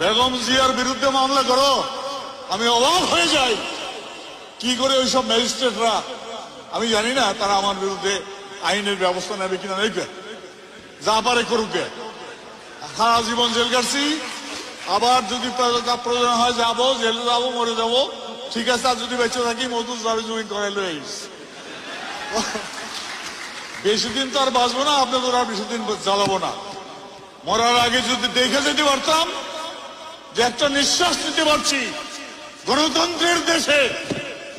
বেগম জিয়ার বিরুদ্ধে মামলা করো। আমি অবাক হয়ে যাই। কি করে ওইসব ম্যাজিস্ট্রেটরা, আমি জানি না তারা আমার বিরুদ্ধে আইনের ব্যবস্থা নেবে কিনা, নেবে। যা পারে করুক। সারা জীবন জেল কাটছি আবার যদি প্রয়োজন হয় যাব, জেলে যাব, মরে যাব। ঠিক আছে, আর যদি বেঁচে থাকি, মধুর যাবে জমিন করে লইস বেশি দিন তো আর বাঁচবো না, আপনাদের আর বেশি দিন জ্বালাবো না। মরার আগে যদি দেখে যেতে পারতাম যে একটা নিঃশ্বাস নিতে পারছি। গণতন্ত্রের দেশে,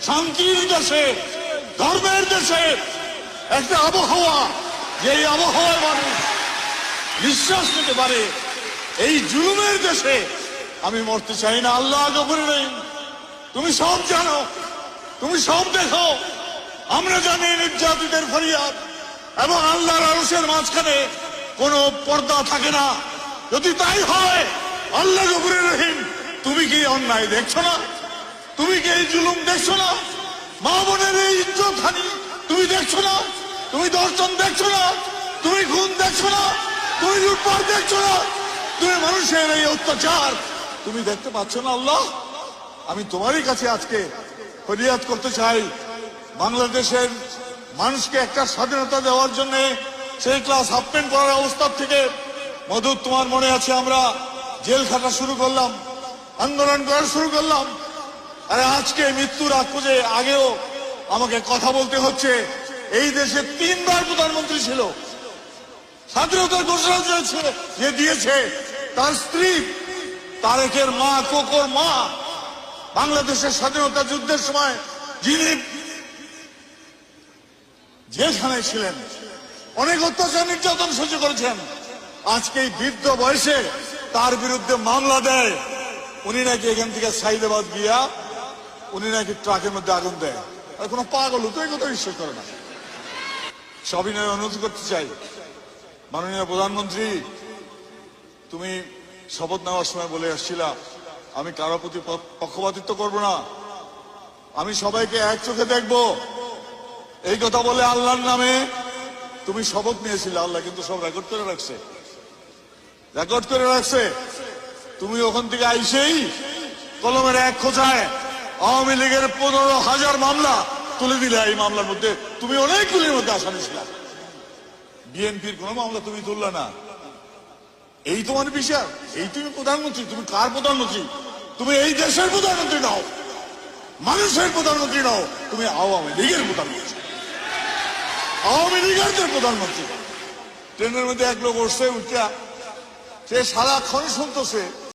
শান্তির দেশে, ধর্মের দেশে একটা আবহাওয়া যে এই আবহাওয়ায় মানুষ নিঃশ্বাস নিতে পারে, এই জুলুমের দেশে আমি মরতে চাই না। আল্লাহ গফুর নেই তুমি সব জানো, তুমি সব দেখো। আমরা জানি নির্যাতিতের ফরিয়াদ এবং আল্লাহর আরসের মাঝখানে কোনো পর্দা থাকে না। যদি তাই হয় আল্লাহ গফুরের রহিম, তুমি কি অন্যায় দেখছ না? তুমি কি এই জুলুম দেখছ না? মা বোনের এই ইজ্জত হানি তুমি দেখছ না? তুমি দর্শন দেখছ না? তুমি খুন দেখছ না? তুমি লুটপাট দেখছ না? তুমি মানুষের এই অত্যাচার তুমি দেখতে পাচ্ছ না, আল্লাহ? আমি তোমারই কাছে আজকে ফরিয়াদ করতে চাই। বাংলাদেশের মানুষকে একটা স্বাধীনতা দেওয়ার জন্য সেই ক্লাস হাফ প্যান্ট পরার অবস্থা থেকে। মধুর তোমার মনে আছে আমরা জেল খাটা শুরু করলাম, আন্দোলন করা শুরু করলাম। আরে আজকে মৃত্যুর আগ পুজে আগেও আমাকে কথা বলতে হচ্ছে। এই দেশে তিনবার প্রধানমন্ত্রী ছিল। স্বাধীনতার ঘোষণা দিয়েছে, যে দিয়েছে। তার স্ত্রী তারেকের মা, কোকর মা। বাংলাদেশের স্বাধীনতা যুদ্ধের সময় যিনি যেখানে ছিলেন, অনেক অত্যাচার, নির্যাতন সহ্য করেছেন। আজকে এই বৃদ্ধ বয়সে তার বিরুদ্ধে মামলা দেয়। উনি নাকি এখান থেকে সাইদাবাদ গিয়া উনি নাকি ট্রাকের মধ্যে আগুন দেয়। আর কোনো পাগল তো এই কথা বিশ্বাস করে না। সবিনয় অনুরোধ করতে চাই। মাননীয় প্রধানমন্ত্রী, তুমি শপথ নেওয়ার সময় বলে আসছিলা, আমি কারও প্রতি পক্ষপাতিত্ব করব না। আমি সবাইকে এক চোখে দেখব। এই কথা বলে আল্লাহর নামে তুমি শপথ নিয়েছিলে, আল্লাহ কিন্তু সব রেকর্ড করে রাখছে। রেকর্ড করে রাখছে। তুমি ওখান থেকে আইসেই কলমের এক খোঁচায় আওয়ামী লীগের পনেরো হাজার মামলা তুলে দিলে এই মামলার মধ্যে। তুমি অনেকগুলির মধ্যে আসামি ছিলা। বিএনপির কোন মামলা তুমি তুললে না। এই তোমার বিষয় এই তুমি প্রধানমন্ত্রী, তুমি কার প্রধানমন্ত্রী? তুমি এই দেশের প্রধানমন্ত্রী নাও। মানুষের প্রধানমন্ত্রী নাও। তুমি আওয়ামী লীগের প্রধানমন্ত্রী। আওয়ামী লীগের প্রধানমন্ত্রী। ট্রেনের মধ্যে এক লোক উঠছে উঠা সে সারাক্ষণ শুনতেছে